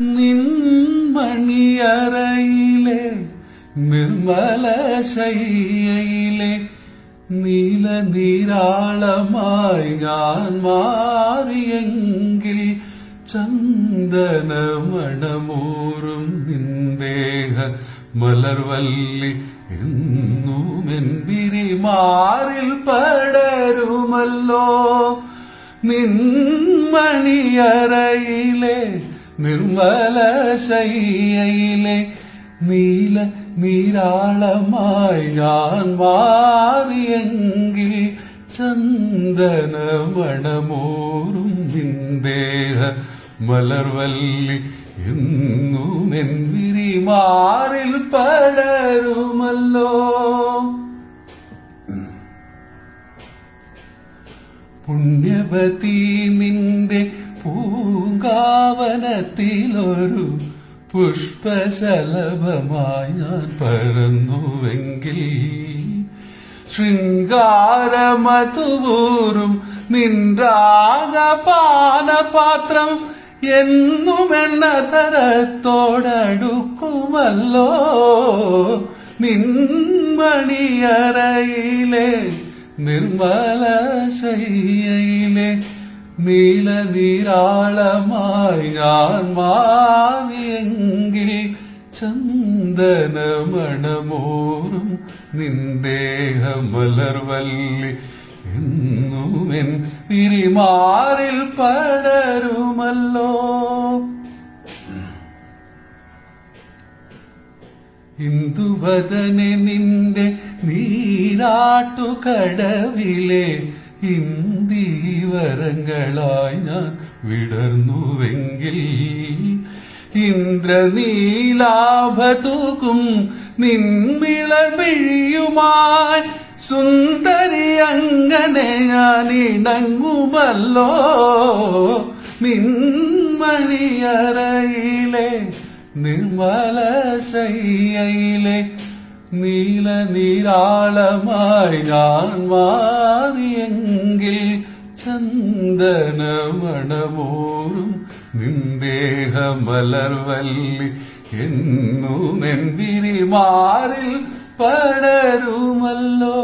നിൻമണിയറയിലെ നിർമ്മല ശയ്യയിലെ നീല നീരാളമായി ഞാൻ മാറിയെങ്കിൽ ചന്ദനമണമൂറും നിന്ദേഹ മലർവല്ലി എന്നുമെന്തിരി മാറിൽ പടരുമല്ലോ. നിൻമണിയറയിലെ നിർമ്മല ശയ്യയിലെ നീല നീരാളമായി ഞാൻ മാറിയെങ്കിൽ ചന്ദനമണമോറും നിന്ദേഹ മലർവല്ലി എന്നു നെന്തിരി മാറിൽ പടരുമല്ലോ. പുണ്യവതി നിന്റെ പൂങ്കാവനത്തിലൊരു പുഷ്പശലഭമായി ഞാൻ പരന്നുവെങ്കിൽ ശൃംഗാരമതുവൂറും നിന്റാകപാനപാത്രം എന്നുമെണ്ണ തരത്തോടടുക്കുമല്ലോ. നിൻമണിയറയിലെ നിർമ്മല ശയ്യയിലെ നീല നീരാളമായി ഞാൻ മാങ്ങിയെങ്കിൽ ചന്ദനമണമോറും നിന്ദേഹമലർവല്ലി എന്നുമെൻ തിരിമാറിൽ പടരുമല്ലോ. ഇന്ദുവദനെ നിന്റെ നീരാട്ടുകടവിലെ ഇന്ദീവരങ്ങളായി ഞാൻ വിടർന്നുവെങ്കിൽ ഇന്ദ്രനീലാഭതൂക്കും നിൻമിളമിഴിയുമാൻ സുന്ദരി അങ്ങനെ ഞാൻ ഇണങ്ങുമല്ലോ നിൻമണിയറയിലെ നിർമ്മല ശയ്യയിലെ നീല നീരാളമായി ഞാൻ മാറിയെങ്കിൽ ചന്ദനമണമോറും നിന്ദേഹ മലർവല്ലി എന്നു നെൻപിരി മാറിൽ പടരുമല്ലോ.